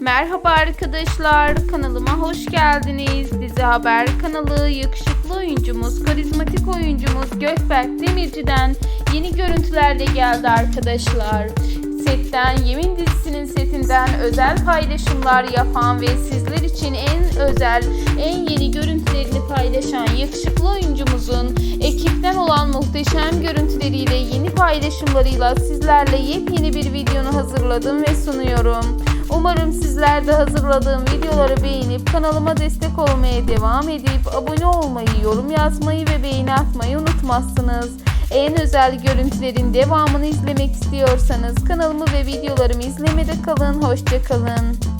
Merhaba arkadaşlar, kanalıma hoş geldiniz. Dizi Haber kanalı yakışıklı oyuncumuz, karizmatik oyuncumuz Gökberk Demirci'den yeni görüntülerle geldi arkadaşlar. Setten Yemin dizisinin setinden özel paylaşımlar yapan ve sizler için en özel, en yeni görüntülerini paylaşan yakışıklı oyuncumuzun ekipten olan muhteşem görüntüleriyle yeni paylaşımlarıyla sizlerle yepyeni bir videonu hazırladım ve sunuyorum. Umarım sizler de hazırladığım videoları beğenip kanalıma destek olmaya devam edip abone olmayı, yorum yazmayı ve beğeni atmayı unutmazsınız. En özel görüntülerin devamını izlemek istiyorsanız kanalımı ve videolarımı izlemede kalın. Hoşçakalın.